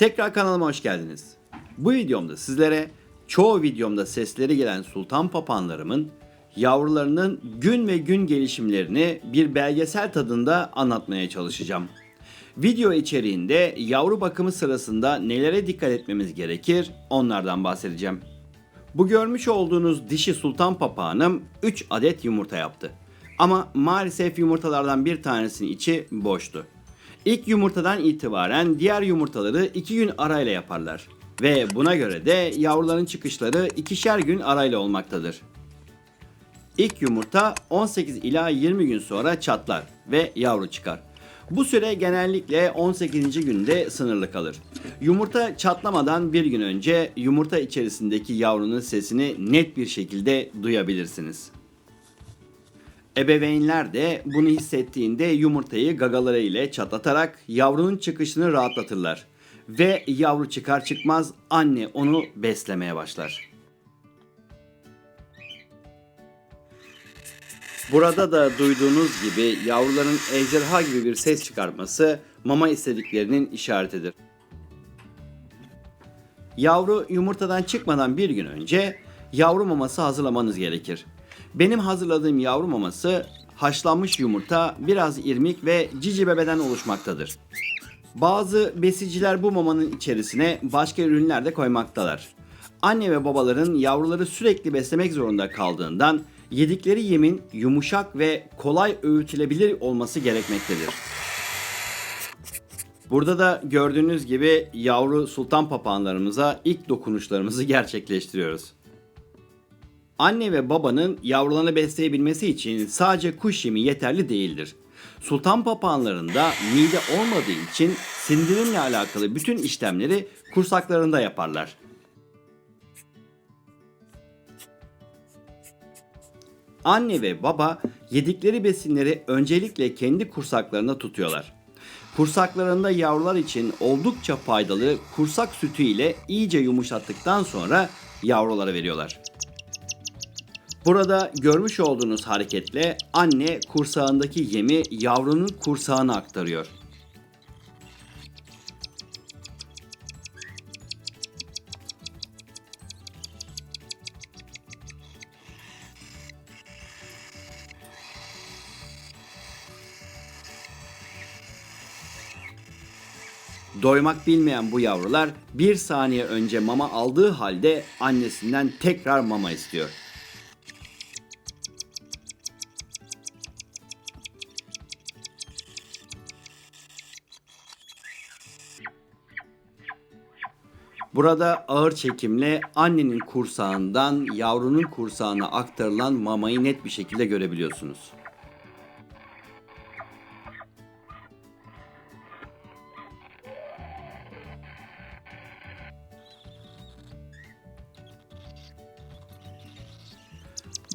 Tekrar kanalıma hoş geldiniz. Bu videomda sizlere çoğu videomda sesleri gelen sultan papağanlarımın yavrularının gün ve gün gelişimlerini bir belgesel tadında anlatmaya çalışacağım. Video içeriğinde yavru bakımı sırasında nelere dikkat etmemiz gerekir onlardan bahsedeceğim. Bu görmüş olduğunuz dişi sultan papağanım 3 adet yumurta yaptı. Ama maalesef yumurtalardan bir tanesinin içi boştu. İlk yumurtadan itibaren diğer yumurtaları 2 gün arayla yaparlar. Ve buna göre de yavruların çıkışları ikişer gün arayla olmaktadır. İlk yumurta 18 ila 20 gün sonra çatlar ve yavru çıkar. Bu süre genellikle 18. günde sınırlı kalır. Yumurta çatlamadan bir gün önce yumurta içerisindeki yavrunun sesini net bir şekilde duyabilirsiniz. Ebeveynler de bunu hissettiğinde yumurtayı gagaları ile çatlatarak yavrunun çıkışını rahatlatırlar. Ve yavru çıkar çıkmaz anne onu beslemeye başlar. Burada da duyduğunuz gibi yavruların ejderha gibi bir ses çıkartması mama istediklerinin işaretidir. Yavru yumurtadan çıkmadan bir gün önce yavru maması hazırlamanız gerekir. Benim hazırladığım yavru maması haşlanmış yumurta, biraz irmik ve cici bebeden oluşmaktadır. Bazı besiciler bu mamanın içerisine başka ürünler de koymaktalar. Anne ve babaların yavruları sürekli beslemek zorunda kaldığından yedikleri yemin yumuşak ve kolay öğütülebilir olması gerekmektedir. Burada da gördüğünüz gibi yavru sultan papağanlarımıza ilk dokunuşlarımızı gerçekleştiriyoruz. Anne ve babanın yavrularını besleyebilmesi için sadece kuş yemi yeterli değildir. Sultan papağanlarında mide olmadığı için sindirimle alakalı bütün işlemleri kursaklarında yaparlar. Anne ve baba yedikleri besinleri öncelikle kendi kursaklarında tutuyorlar. Kursaklarında yavrular için oldukça faydalı kursak sütü ile iyice yumuşattıktan sonra yavrulara veriyorlar. Burada görmüş olduğunuz hareketle anne kursağındaki yemi yavrunun kursağına aktarıyor. Doymak bilmeyen bu yavrular bir saniye önce mama aldığı halde annesinden tekrar mama istiyor. Burada ağır çekimle annenin kursağından yavrunun kursağına aktarılan mamayı net bir şekilde görebiliyorsunuz.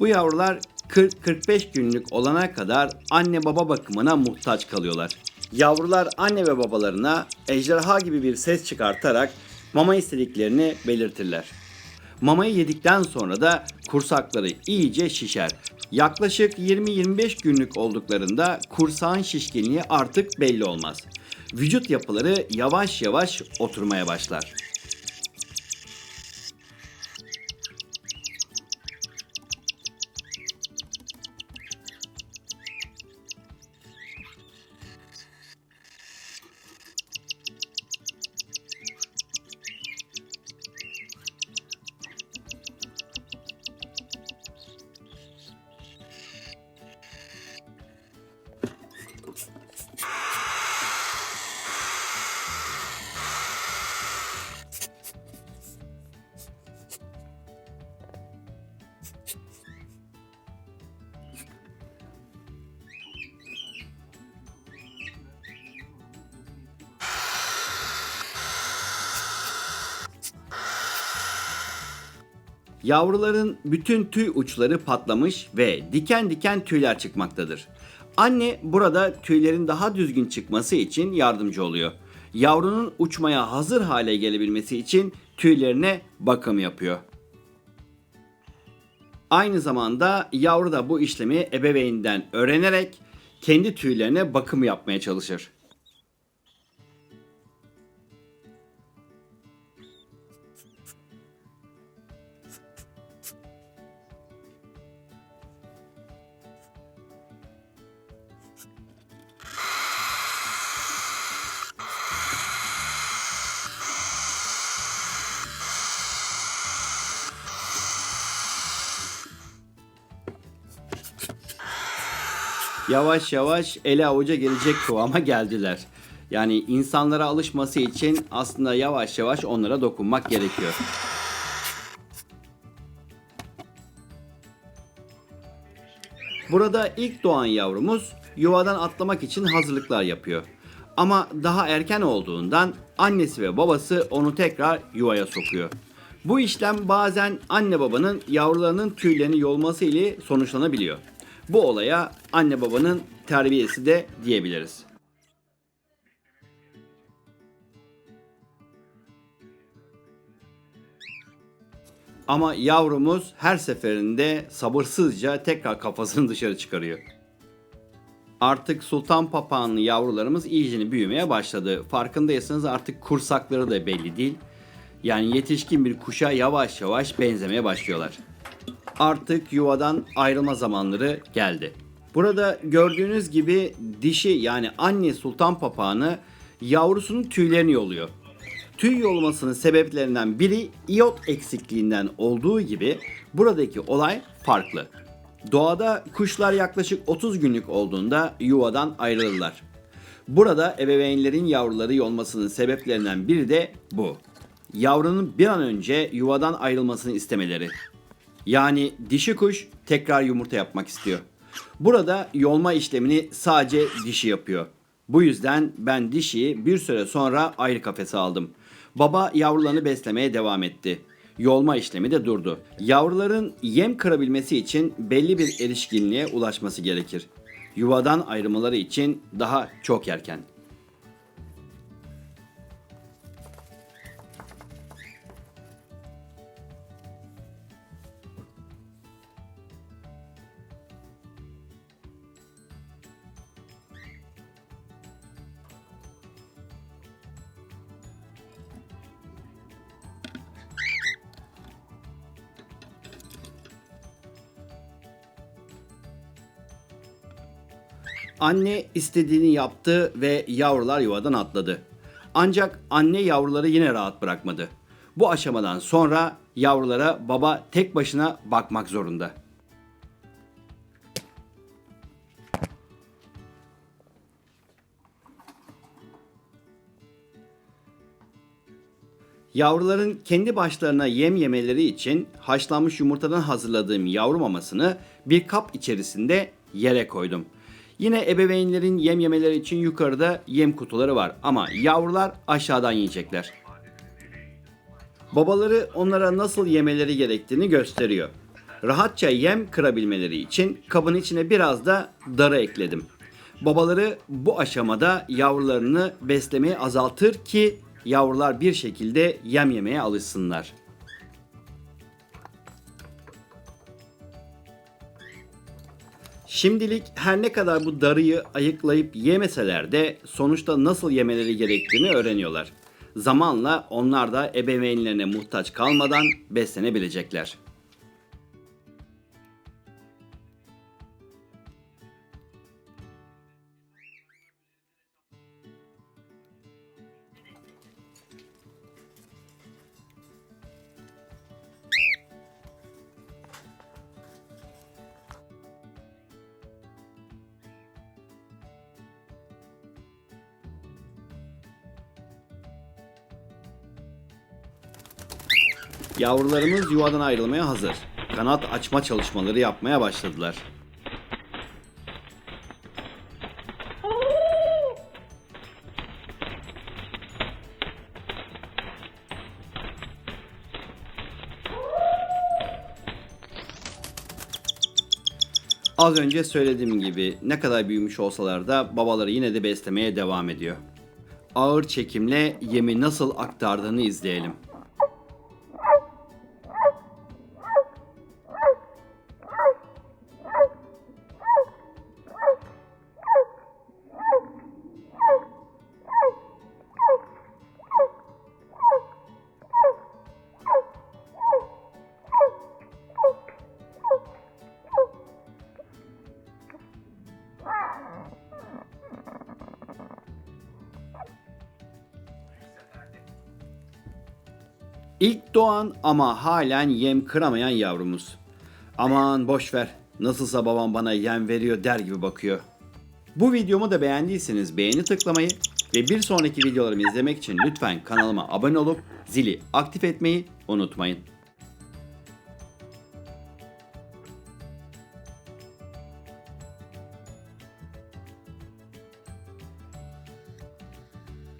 Bu yavrular 40-45 günlük olana kadar anne baba bakımına muhtaç kalıyorlar. Yavrular anne ve babalarına ejderha gibi bir ses çıkartarak mama istediklerini belirtirler. Mamayı yedikten sonra da kursakları iyice şişer. Yaklaşık 20-25 günlük olduklarında kursağın şişkinliği artık belli olmaz. Vücut yapıları yavaş yavaş oturmaya başlar. Yavruların bütün tüy uçları patlamış ve diken diken tüyler çıkmaktadır. Anne burada tüylerin daha düzgün çıkması için yardımcı oluyor. Yavrunun uçmaya hazır hale gelebilmesi için tüylerine bakım yapıyor. Aynı zamanda yavru da bu işlemi ebeveyninden öğrenerek kendi tüylerine bakım yapmaya çalışır. Yavaş yavaş ele avuca gelecek kıvama geldiler. Yani insanlara alışması için aslında yavaş yavaş onlara dokunmak gerekiyor. Burada ilk doğan yavrumuz yuvadan atlamak için hazırlıklar yapıyor. Ama daha erken olduğundan annesi ve babası onu tekrar yuvaya sokuyor. Bu işlem bazen anne babanın yavrularının tüylerini yolması ile sonuçlanabiliyor. Bu olaya anne babanın terbiyesi de diyebiliriz. Ama yavrumuz her seferinde sabırsızca tekrar kafasını dışarı çıkarıyor. Artık sultan papağanlı yavrularımız iyicene büyümeye başladı. Farkındaysanız artık kursakları da belli değil. Yani yetişkin bir kuşa yavaş yavaş benzemeye başlıyorlar. Artık yuvadan ayrılma zamanları geldi. Burada gördüğünüz gibi dişi yani anne sultan papağanı yavrusunun tüylerini yoluyor. Tüy yolmasının sebeplerinden biri iot eksikliğinden olduğu gibi buradaki olay farklı. Doğada kuşlar yaklaşık 30 günlük olduğunda yuvadan ayrılırlar. Burada ebeveynlerin yavruları yolmasının sebeplerinden biri de bu. Yavrunun bir an önce yuvadan ayrılmasını istemeleri. Yani dişi kuş tekrar yumurta yapmak istiyor. Burada yolma işlemini sadece dişi yapıyor. Bu yüzden ben dişiyi bir süre sonra ayrı kafese aldım. Baba yavrularını beslemeye devam etti. Yolma işlemi de durdu. Yavruların yem kırabilmesi için belli bir erişkinliğe ulaşması gerekir. Yuvadan ayrılmaları için daha çok erken. Anne istediğini yaptı ve yavrular yuvadan atladı. Ancak anne yavruları yine rahat bırakmadı. Bu aşamadan sonra yavrulara baba tek başına bakmak zorunda. Yavruların kendi başlarına yem yemeleri için haşlanmış yumurtadan hazırladığım yavru mamasını bir kap içerisinde yere koydum. Yine ebeveynlerin yem yemeleri için yukarıda yem kutuları var ama yavrular aşağıdan yiyecekler. Babaları onlara nasıl yemeleri gerektiğini gösteriyor. Rahatça yem kırabilmeleri için kabın içine biraz da darı ekledim. Babaları bu aşamada yavrularını beslemeyi azaltır ki yavrular bir şekilde yem yemeye alışsınlar. Şimdilik her ne kadar bu darıyı ayıklayıp yemeseler de sonuçta nasıl yemeleri gerektiğini öğreniyorlar. Zamanla onlar da ebeveynlerine muhtaç kalmadan beslenebilecekler. Yavrularımız yuvadan ayrılmaya hazır. Kanat açma çalışmaları yapmaya başladılar. Az önce söylediğim gibi ne kadar büyümüş olsalar da babaları yine de beslemeye devam ediyor. Ağır çekimle yemi nasıl aktardığını izleyelim. İlk doğan ama halen yem kıramayan yavrumuz. Aman boş ver. Nasılsa babam bana yem veriyor der gibi bakıyor. Bu videomu da beğendiyseniz beğeni tıklamayı ve bir sonraki videolarımı izlemek için lütfen kanalıma abone olup zili aktif etmeyi unutmayın.